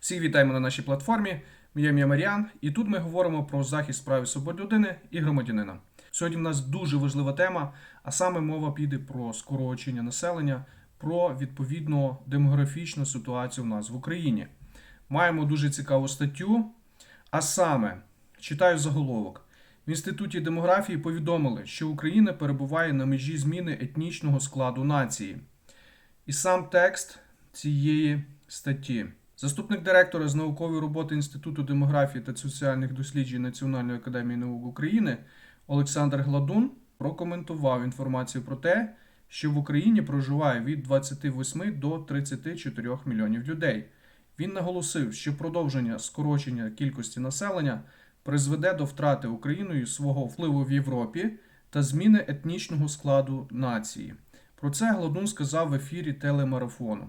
Всіх вітаємо на нашій платформі. Моє ім'я Маріан, і тут ми говоримо про захист прав і свобод людини і громадянина. Сьогодні в нас дуже важлива тема, а саме мова піде про скорочення населення, про відповідно демографічну ситуацію в нас в Україні. Маємо дуже цікаву статтю. А саме, читаю заголовок. В інституті демографії повідомили, що Україна перебуває на межі зміни етнічного складу нації. І сам текст цієї статті. Заступник директора з наукової роботи Інституту демографії та соціальних досліджень Національної академії наук України Олександр Гладун прокоментував інформацію про те, що в Україні проживає від 28 до 34 мільйонів людей. Він наголосив, що продовження скорочення кількості населення призведе до втрати Україною свого впливу в Європі та зміни етнічного складу нації. Про це Гладун сказав в ефірі телемарафону.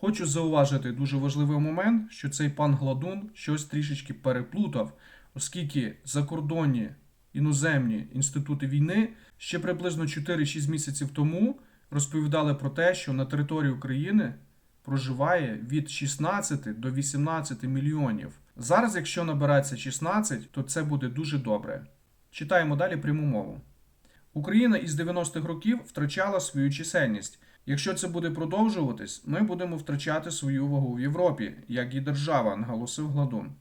Хочу зауважити дуже важливий момент, що цей пан Гладун щось трішечки переплутав, оскільки закордонні іноземні інститути війни ще приблизно 4-6 місяців тому розповідали про те, що на території України проживає від 16 до 18 мільйонів. Зараз, якщо набирається 16, то це буде дуже добре. Читаємо далі пряму мову. Україна із 90-х років втрачала свою чисельність. Якщо це буде продовжуватись, ми будемо втрачати свою вагу в Європі, як і держава, наголосив Гладун.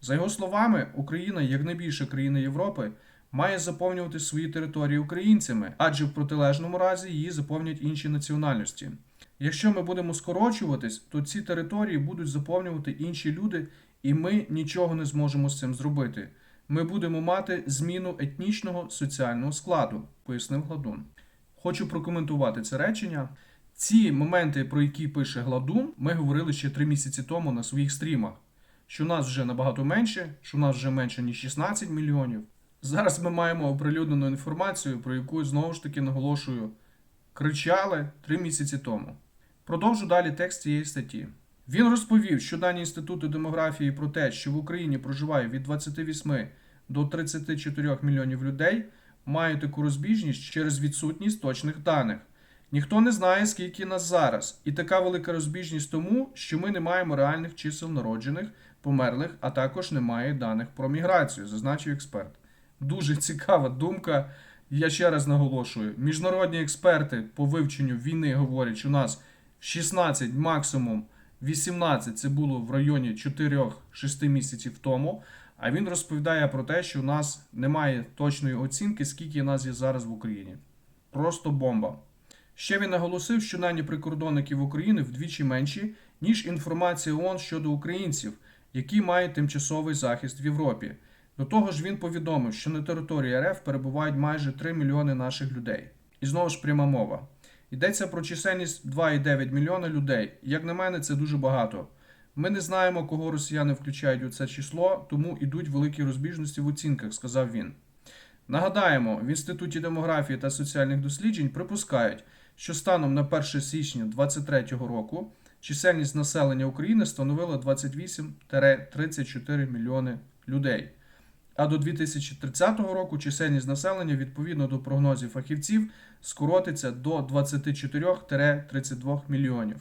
За його словами, Україна, як найбільша країна Європи, має заповнювати свої території українцями, адже в протилежному разі її заповнять інші національності. Якщо ми будемо скорочуватись, то ці території будуть заповнювати інші люди, і ми нічого не зможемо з цим зробити. Ми будемо мати зміну етнічного соціального складу, пояснив Гладун. Хочу прокоментувати це речення. Ці моменти, про які пише Гладун, ми говорили ще три місяці тому на своїх стрімах. Що нас вже набагато менше, що нас вже менше ніж 16 мільйонів. Зараз ми маємо оприлюднену інформацію, про яку знову ж таки наголошую, кричали три місяці тому. Продовжу далі текст цієї статті. Він розповів, що дані інституту демографії про те, що в Україні проживає від 28 до 34 мільйонів людей, мають таку розбіжність через відсутність точних даних. Ніхто не знає, скільки нас зараз, і така велика розбіжність тому, що ми не маємо реальних чисел народжених, померлих, а також немає даних про міграцію, зазначив експерт. Дуже цікава думка. Я ще раз наголошую: міжнародні експерти по вивченню війни говорять, що у нас 16, максимум 18 це було в районі 4-6 місяців тому. А він розповідає про те, що у нас немає точної оцінки, скільки нас є зараз в Україні. Просто бомба. Ще він наголосив, що дані прикордонників України вдвічі менші, ніж інформація ООН щодо українців, які мають тимчасовий захист в Європі. До того ж, він повідомив, що на території РФ перебувають майже 3 мільйони наших людей. І знову ж пряма мова. Йдеться про чисельність 2,9 мільйона людей. Як на мене, це дуже багато. Ми не знаємо, кого росіяни включають у це число, тому йдуть великі розбіжності в оцінках, сказав він. Нагадаємо, в Інституті демографії та соціальних досліджень припускають, що станом на 1 січня 2023 року чисельність населення України становила 28-34 мільйони людей. А до 2030 року чисельність населення відповідно до прогнозів фахівців скоротиться до 24-32 мільйонів.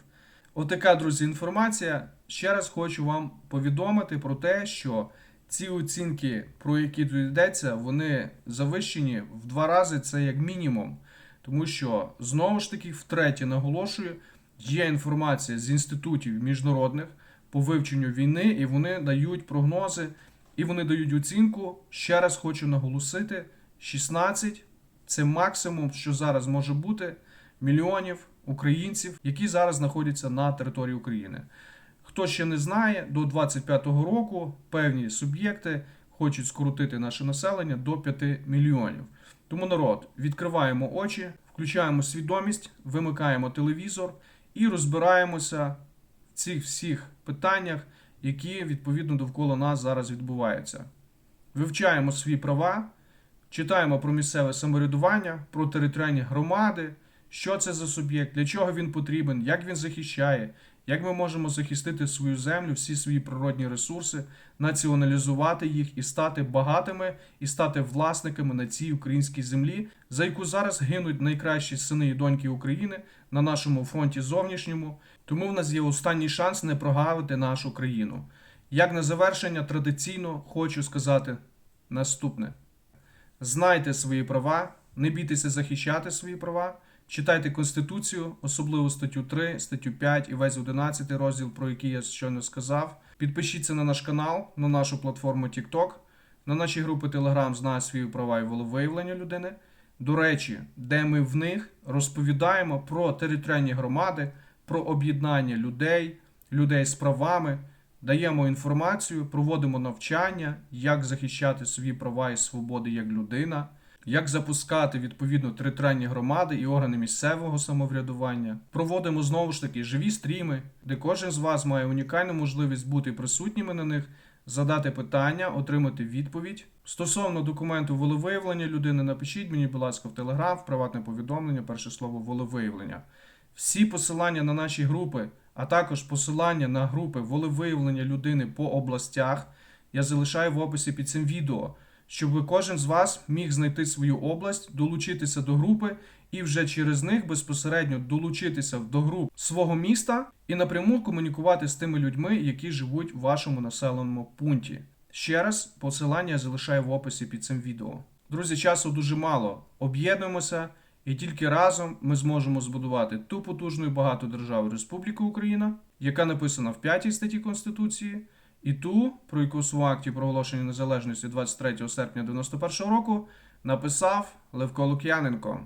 Отака, друзі, інформація. Ще раз хочу вам повідомити про те, що ці оцінки, про які тут йдеться, вони завищені в два рази, це як мінімум. Тому що знову ж таки, втретє наголошую, є інформація з інститутів міжнародних по вивченню війни, і вони дають прогнози, і вони дають оцінку. Ще раз хочу наголосити: 16 це максимум, що зараз може бути мільйонів українців, які зараз знаходяться на території України. Хто ще не знає, до 25-го року певні суб'єкти хочуть скоротити наше населення до 5 мільйонів. Тому народ, відкриваємо очі, включаємо свідомість, вимикаємо телевізор і розбираємося в цих всіх питаннях, які відповідно довкола нас зараз відбуваються. Вивчаємо свої права, читаємо про місцеве самоврядування, про територіальні громади, що це за суб'єкт, для чого він потрібен, як він захищає, як ми можемо захистити свою землю, всі свої природні ресурси, націоналізувати їх і стати багатими, і стати власниками на цій українській землі, за яку зараз гинуть найкращі сини і доньки України на нашому фронті зовнішньому, Тому в нас є останній шанс не прогавити нашу країну. Як на завершення, традиційно хочу сказати наступне: знайте свої права, не бійтеся захищати свої права, читайте Конституцію, особливо статтю 3, статтю 5 і весь 11 розділ, про який я щойно сказав. Підпишіться на наш канал, на нашу платформу TikTok, на наші групи Telegram «Знаю свої права і волевиявлення людини. До речі, де ми в них розповідаємо про територіальні громади, про об'єднання людей, людей з правами, даємо інформацію, проводимо навчання, як захищати свої права і свободи як людина, як запускати відповідно територіальні громади і органи місцевого самоврядування. Проводимо знову ж таки живі стріми, де кожен з вас має унікальну можливість бути присутніми на них, задати питання, отримати відповідь. Стосовно документу волевиявлення людини, напишіть мені, будь ласка, в Телеграм, в приватне повідомлення, перше слово волевиявлення. Всі посилання на наші групи, а також посилання на групи волевиявлення людини по областях я залишаю в описі під цим відео, щоб кожен з вас міг знайти свою область, долучитися до групи і вже через них безпосередньо долучитися до груп свого міста і напряму комунікувати з тими людьми, які живуть в вашому населеному пункті. Ще раз посилання я залишаю в описі під цим відео. Друзі, часу дуже мало. Об'єднуємося, і тільки разом ми зможемо збудувати ту потужну і багату державу Республіку Україна, яка написана в 5 статті Конституції, і ту, про яку в акті проголошення незалежності 23 серпня 91 року написав Левко Лук'яненко.